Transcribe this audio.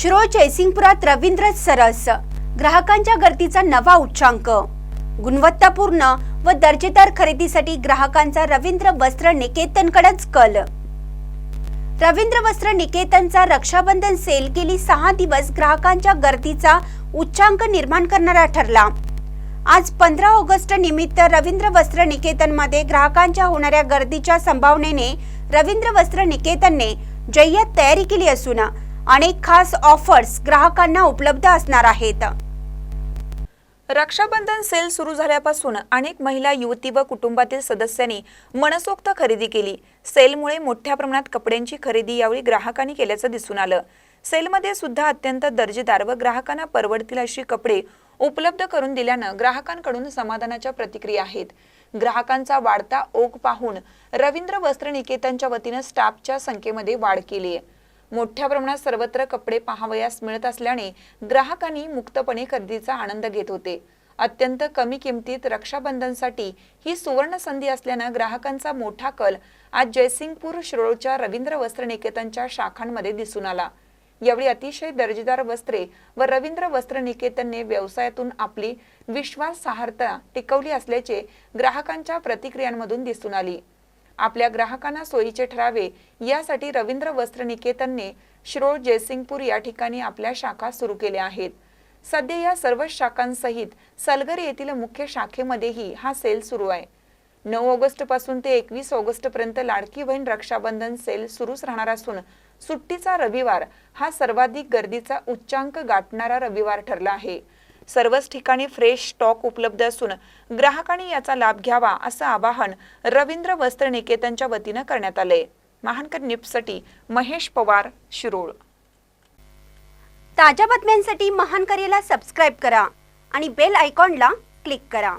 शिरोळ जयसिंगपुरात रवींद्र सरस ग्राहकांच्या गर्दीचा नवा उच्चांक. गुणवत्तापूर्ण व दर्जेदार खरेदीसाठी ग्राहकांचा रवींद्र वस्त्र निकेतनकडेच कल. रवींद्र वस्त्र निकेतनचा रक्षाबंधन सेल गेली सहा दिवस ग्राहकांच्या गर्दीचा उच्चांक निर्माण करणारा ठरला. आज पंधरा ऑगस्ट निमित्त रवींद्र वस्त्र निकेतनमध्ये ग्राहकांच्या होणाऱ्या गर्दीच्या संभावनेने रवींद्र वस्त्र निकेतनने जय्यत तयारी केली असून अनेक खास ऑफर्स ग्राहकांना उपलब्ध असणार आहेत. रक्षाबंधन सेल सुरू झाल्यापासून अनेक महिला युवती व कुटुंबातील सदस्यांनी मनसोक्त खरेदी केली. सेलमुळे मोठ्या प्रमाणात कपड्यांची खरेदी यावेळी ग्राहकांनी केल्याचं दिसून आलं. सेलमध्ये सुद्धा अत्यंत दर्जेदार व ग्राहकांना परवडतील अशी कपडे उपलब्ध करून दिल्यानं ग्राहकांकडून समाधानाच्या प्रतिक्रिया आहेत. ग्राहकांचा वाढता ओघ पाहून रवींद्र वस्त्र निकेतनच्या वतीनं स्टाफच्या संख्येमध्ये वाढ केली आहे मोठ्या प्रमाणात सर्वत्र कपडे पाहावयास मिळत असल्याने ग्राहकांनी मुक्तपणे खरेदीचा आनंद घेत होते. अत्यंत कमी किमतीत रक्षाबंधनसाठी ही सुवर्ण संधी असल्यानं ग्राहकांचा मोठा कल आज जयसिंगपूर शिरोळच्या रवींद्र वस्त्र निकेतनच्या शाखांमध्ये दिसून आला. यावेळी अतिशय दर्जेदार वस्त्रे व रवींद्र वस्त्र निकेतनने व्यवसायातून आपली विश्वासार्हता टिकवली असल्याचे ग्राहकांच्या प्रतिक्रियांमधून दिसून आली. आपल्या ग्राहकांना सोयीचे ठरावे यासाठी रवींद्र वस्त्र निकेतनने श्रोळ जयसिंगपूर या ठिकाणी आपल्या शाखा सुरू केल्या आहेत. सध्या या सर्व शाखांसहित सलगर येथील मुख्य शाखेमध्येही हा सेल सुरू आहे. नऊ ऑगस्टपासून ते एकवीस ऑगस्ट पर्यंत लाडकी बहीण रक्षाबंधन सेल सुरूच राहणार असून सुट्टीचा रविवार हा सर्वाधिक गर्दीचा उच्चांक गाठणारा रविवार ठरला आहे. सर्वच ठिकाणी फ्रेश स्टॉक उपलब्ध असून ग्राहकांनी याचा लाभ घ्यावा असं आवाहन रवींद्र वस्त्र निकेतनच्या वतीनं करण्यात आलंय. महानकर निप्ससाठी महेश पवार शिरोळ. ताज्या बातम्यांसाठी महानकरेला सबस्क्राईब करा आणि बेल आयकॉनला क्लिक करा.